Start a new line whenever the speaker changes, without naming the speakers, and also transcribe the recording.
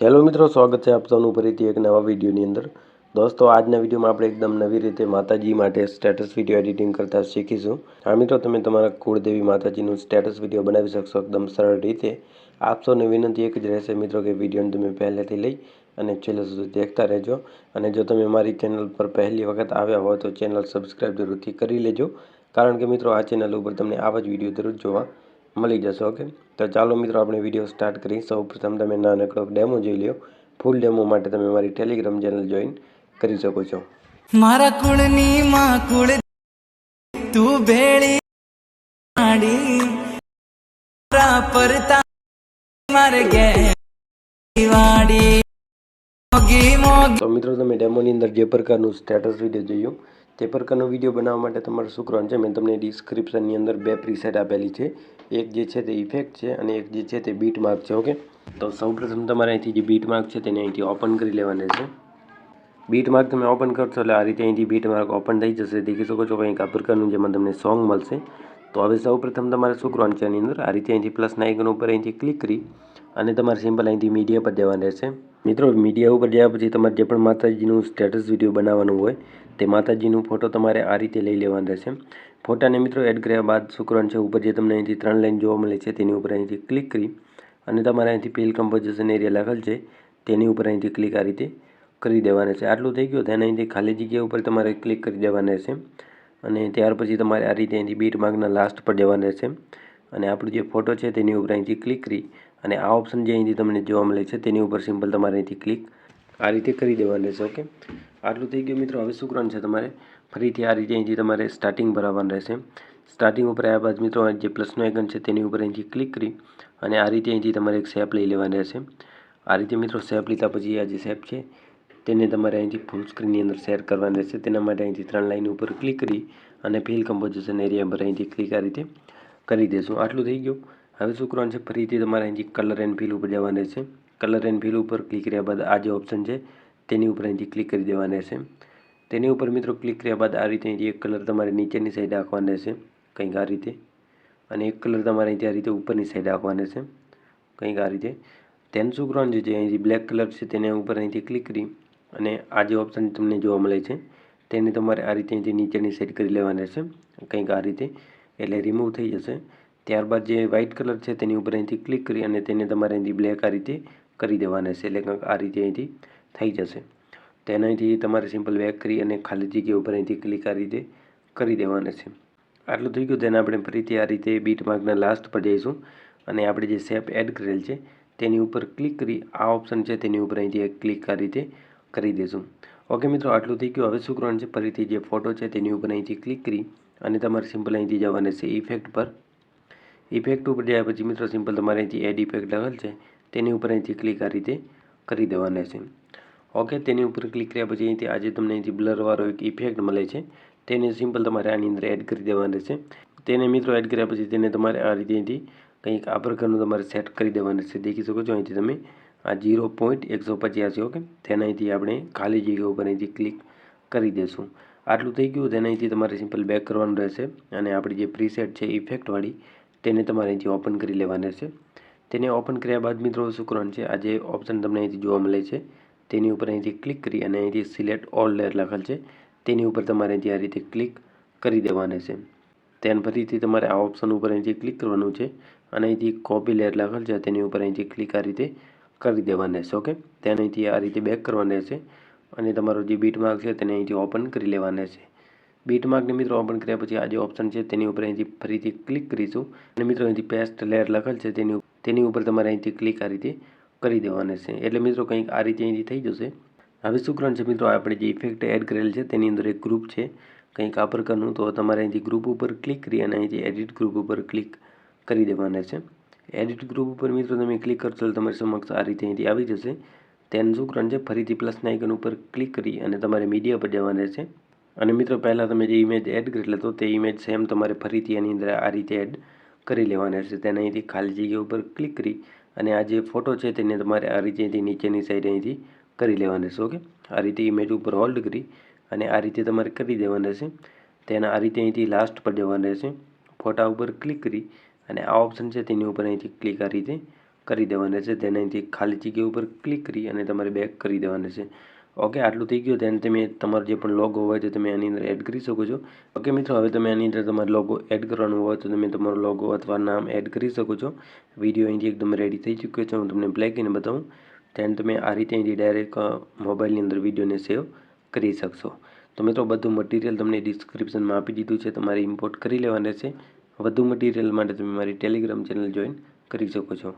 Hello મિત્રો, સ્વાગત છે આપ સૌનું ફરીથી એક નવા વિડીયોની અંદર. દોસ્તો, આજના વિડીયોમાં આપણે એકદમ નવી રીતે માતાજી માટે સ્ટેટસ વીડિયો એડિટિંગ કરતા શીખીશું. હા મિત્રો, તમે તમારા કુળદેવી માતાજીનું સ્ટેટસ વીડિયો બનાવી શકશો એકદમ સરળ રીતે. આપ સૌને વિનંતી એક જ રહેશે મિત્રો કે વિડીયોને તમે પહેલેથી લઈ અને છેલ્લે સુધી દેખતા રહેજો. અને જો તમે મારી ચેનલ પર પહેલી વખત આવ્યા હોય તો ચેનલ સબસ્ક્રાઈબ જરૂરથી કરી લેજો. કારણ કે મિત્રો, આ ચેનલ ઉપર તમને આવા જ વીડિયો દરરોજ જોવા મળી જશે ઓકે? તો ચાલો મિત્રો આપણે વીડિયો સ્ટાર્ટ કરી સૌ પ્રથમ તમે નાનકડો ડેમો જોઈ લ્યો. ફૂલ ડેમો માટે તમે મારી ટેલિગ્રામ ચેનલ જોઈન કરી શકો છો.
મારા કુળની માં કુળ તું ભેળી માડી. મારા પરતા મારે ગે વાડી. મોગી મોગી.
તો મિત્રો તમે ડેમોની અંદર જે પ્રકારનું સ્ટેટસ વીડિયો જોયું તે પ્રકારનો વીડિયો બનાવવા માટે તમારે શું કરવાનું છે, મેં તમને ડિસ્ક્રિપ્શનની અંદર બે પ્રીસેટ આપેલી છે. એક જે છે તે ઇફેક્ટ છે અને એક જે છે તે બીટ માર્ક છે ઓકે તો સૌપ્રથમ તમારે અહીંથી જે બીટ માર્ક છે તેને અહીંથી ઓપન કરી લેવાની છે. બીટ માર્ક તમે ઓપન કરશો એટલે આ રીતે અહીંથી બીટ માર્ક ઓપન થઈ જશે. દેખી શકો છો કંઈક આ પ્રકારનું જેમાં તમને સોંગ મળશે. તો હવે સૌપ્રથમ તમારે શું કરવાનું છે આની અંદર આ રીતે અહીંથી પ્લસના આઇકન ઉપર અહીંથી ક્લિક કરી અને તમારે સિમ્પલ અહીંથી મીડિયા પર જવાનું રહેશે મિત્રો મીડિયા ઉપર ગયા પછી તમારે જે પણ માતાજીનું સ્ટેટસ વીડિયો બનાવવાનું હોય, તે માતાજીનું ફોટો તમારે આ રીતે લઈ લેવાનો રહેશે. ફોટાને મિત્રો એડ કર્યા બાદ શું છે, ઉપર જે તમને અહીંથી ત્રણ લાઈન જોવા મળે છે, તેની ઉપર અહીંથી ક્લિક કરી અને તમારે અહીંથી પેલ કમ્પોઝિશન એરિયા લખેલ છે, તેની ઉપર અહીંથી ક્લિક આ રીતે કરી દેવાના છે. આટલું થઈ ગયું તેને અહીંથી ખાલી જગ્યા ઉપર તમારે ક્લિક કરી દેવાના છે અને ત્યાર પછી તમારે આ રીતે અહીંથી બીટ માર્ગના લાસ્ટ પર જવાના છે અને આપણો જે ફોટો છે, તેની ઉપર અહીંથી ક્લિક કરી અને આ ઓપ્શન જે અહીંથી તમને જોવા મળે છે, તેની ઉપર સિમ્પલ તમારે અહીંથી ક્લિક આ રીતે કરી દેવાનું રહેશે ઓકે આટલું થઈ ગયું મિત્રો. હવે શું છે તમારે? ફરીથી આ રીતે અહીંથી તમારે સ્ટાર્ટિંગ ભરાવવાનું રહેશે. સ્ટાર્ટિંગ ઉપર આવ્યા બાદ મિત્રો જે પ્લસનો આઇકન છે તેની ઉપર અહીંથી ક્લિક કરી અને આ રીતે અહીંથી તમારે એક સેપ લઈ લેવાની રહેશે. આ રીતે મિત્રો સેપ લીધા પછી આ જે સેપ છે, તેને તમારે અહીંથી ફૂલ સ્ક્રીનની અંદર શેર કરવાની રહેશે. તેના માટે અહીંથી ત્રણ લાઇન ઉપર ક્લિક કરી અને ફિલ કમ્પોઝિશન એરિયા પર અહીંથી ક્લિક આ રીતે કરી દેશું. આટલું થઈ ગયું. હવે શું કરવાનું છે, ફરીથી તમારે અહીંથી કલર એન્ડ ફિલ ઉપર જવાનું રહેશે કલર એન્ડ ફિલ ઉપર ક્લિક કર્યા બાદ આ જે ઓપ્શન છે, તેની ઉપર અહીંથી ક્લિક કરી દેવાનું રહેશે તેની ઉપર મિત્રો ક્લિક કર્યા બાદ આ રીતે અહીંથી એક કલર તમારે નીચેની સાઈડ રાખવાનો રહેશે કંઈક આ રીતે. અને એક કલર તમારે અહીંથી આ રીતે ઉપરની સાઈડ રાખવાનો રહેશે કંઈક આ રીતે. તેનું શું કરવાનું છે જે અહીંથી બ્લેક કલર છે, તેને ઉપર અહીંથી ક્લિક કરી અને આ જે ઓપ્શન તમને જોવા મળે છે, તેને તમારે આ રીતે અહીંથી નીચેની સાઈડ કરી લેવાની રહેશે કંઈક આ રીતે. એટલે રિમૂવ થઈ જશે. ત્યારબાદ જે વ્હાઇટ કલર છે તેની ઉપર અહીંથી ક્લિક કરી અને તેને તમારે અહીંથી બ્લેક આ રીતે કરી દેવાના છે. એટલે કંઈક આ રીતે અહીંથી થઈ જશે. તેના અહીંથી તમારે સિમ્પલ બેક કરી અને ખાલી જગ્યા ઉપર અહીંથી ક્લિક આ રીતે કરી દેવાના છે. આટલું થઈ ગયું તેને આપણે ફરીથી આ રીતે બીટ માર્કના લાસ્ટ પર જઈશું. અને આપણે જે શેપ એડ કરેલ છે, તેની ઉપર ક્લિક કરી આ ઓપ્શન છે તેની ઉપર અહીંથી ક્લિક આ રીતે કરી દઈશું ઓકે મિત્રો, આટલું થઈ ગયું. હવે શું કરવાનું છે? ફરીથી જે ફોટો છે તેની ઉપર અહીંથી ક્લિક કરી અને તમારે સિમ્પલ અહીંથી જવાના છે ઇફેક્ટ પર ઇફેક્ટ ઉપર જાય પછી મિત્રો સિમ્પલ તમારે અહીંથી એડ ઇફેક્ટ લખેલ છે, તેની ઉપર અહીંથી ક્લિક આ રીતે કરી દેવાના છે. ઓકે તેની ઉપર ક્લિક કર્યા પછી અહીંથી આજે તમને અહીંથી બ્લરવાળો એક ઇફેક્ટ મળે છે, તેને સિમ્પલ તમારે આની અંદર એડ કરી દેવાનું છે. તેને મિત્રો એડ કર્યા પછી તેને તમારે આ રીતે અહીંથી કંઈક આ પ્રકારનું તમારે સેટ કરી દેવાનું છે. દેખી શકો છો અહીંથી તમે? આ જીરો પોઈન્ટ એકસો પચ્યાસી ઓકે તેના અહીંથી આપણે ખાલી જગ્યા ઉપર અહીંથી ક્લિક કરી દઈશું આટલું થઈ ગયું, તેના અહીંથી તમારે સિમ્પલ બેક કરવાનું રહેશે. અને આપણી જે પ્રીસેટ છે ઇફેક્ટવાળી તેને તમારે અહીંથી ઓપન કરી લેવાની રહેશે તેને ઓપન કર્યા બાદ મિત્રો શું છે આ જે ઓપ્શન તમને અહીંથી જોવા મળે છે. તેની ઉપર અહીંથી ક્લિક કરી અને અહીંથી સિલેક્ટ ઓલ લેયર લખેલ છે. તેની ઉપર તમારે અહીંથી આ રીતે ક્લિક કરી દેવાના છે. તેન ફરીથી તમારે આ ઓપ્શન ઉપર અહીંથી ક્લિક કરવાનું છે અને અહીંથી કોપી લેયર લખેલ છે, તેની ઉપર અહીંથી ક્લિક આ રીતે કરી દેવાના છે ઓકે તેને અહીંથી આ રીતે બેક કરવાના છે અને તમારો જે બીટ માર્ક છે, તેને અહીંથી ઓપન કરી લેવાના છે. બીટ માર્કને મિત્રો ઓપન કર્યા પછી આ જે ઓપ્શન છે તેની ઉપર અહીંથી ફરીથી ક્લિક કરીશું. અને મિત્રો અહીંથી પેસ્ટ લેયર લખેલ છે તેની તેની ઉપર તમારે અહીંથી ક્લિક આ રીતે કરી દેવાના છે. એટલે મિત્રો કંઈક આ રીતે અહીંથી થઈ જશે. હવે શું છે મિત્રો? આપણે જે ઇફેક્ટ એડ કરેલ છે તેની અંદર એક ગ્રુપ છે. કંઈક આ પ્રકારનું તો તમારે અહીંથી ગ્રુપ ઉપર ક્લિક કરી અને અહીંથી એડિટ ગ્રુપ ઉપર ક્લિક કરી દેવાના છે. એડિટ ગ્રુપ ઉપર મિત્રો તમે ક્લિક કરશો તો તમારી સમક્ષ આ રીતે અહીંથી આવી જશે. તેનું શું છે? ફરીથી પ્લસના આઇકન ઉપર ક્લિક કરી અને તમારે મીડિયા પર જવાના છે. અને મિત્રો, પહેલાં તમે જે ઇમેજ એડ કરેલ હતો તે ઇમેજ સેમ તમારે ફરીથી એની અંદર આ રીતે એડ કરી લેવાની રહેશે તેને અહીંથી ખાલી જગ્યા ઉપર ક્લિક કરી અને આ જે ફોટો છે તેને તમારે આ રીતે અહીંથી નીચેની સાઈડ અહીંથી કરી લેવાની રહેશે ઓકે આ રીતે ઇમેજ ઉપર હોલ્ડ કરી અને આ રીતે તમારે કરી દેવાનું રહેશે તેના આ રીતે અહીંથી લાસ્ટ પર જવાનું રહેશે ફોટા ઉપર ક્લિક કરી અને આ ઓપ્શન છે તેની ઉપર અહીંથી ક્લિક આ રીતે કરી દેવાનું રહેશે તેને અહીંથી ખાલી જગ્યા ઉપર ક્લિક કરી અને તમારે બેક કરી દેવાના છે. ઓકે આટલું થઈ ગયું, then તમે તમારો જે પણ લોગો હોય તો તમે આની અંદર એડ કરી શકો છો. ઓકે મિત્રો, હવે તમે આની અંદર તમારો લોગો એડ કરવાનો હોય તો તમે તમારો લોગો અથવા નામ એડ કરી શકો છો. વીડિયો અહીંથી એકદમ રેડી થઈ ચૂક્યો છે, હું તમને પ્લે કરીને બતાવું. Then તમે આ રીતે અહીંથી ડાયરેક્ટ મોબાઈલની અંદર વિડીયોને સેવ કરી શકશો. તો મિત્રો, બધું મટીરિયલ તમને ડિસ્ક્રિપ્શનમાં આપી દીધું છે, તમારે ઇમ્પોર્ટ કરી લેવાના છે. વધુ મટીરિયલ માટે તમે મારી ટેલિગ્રામ ચેનલ જોઈન કરી શકો છો.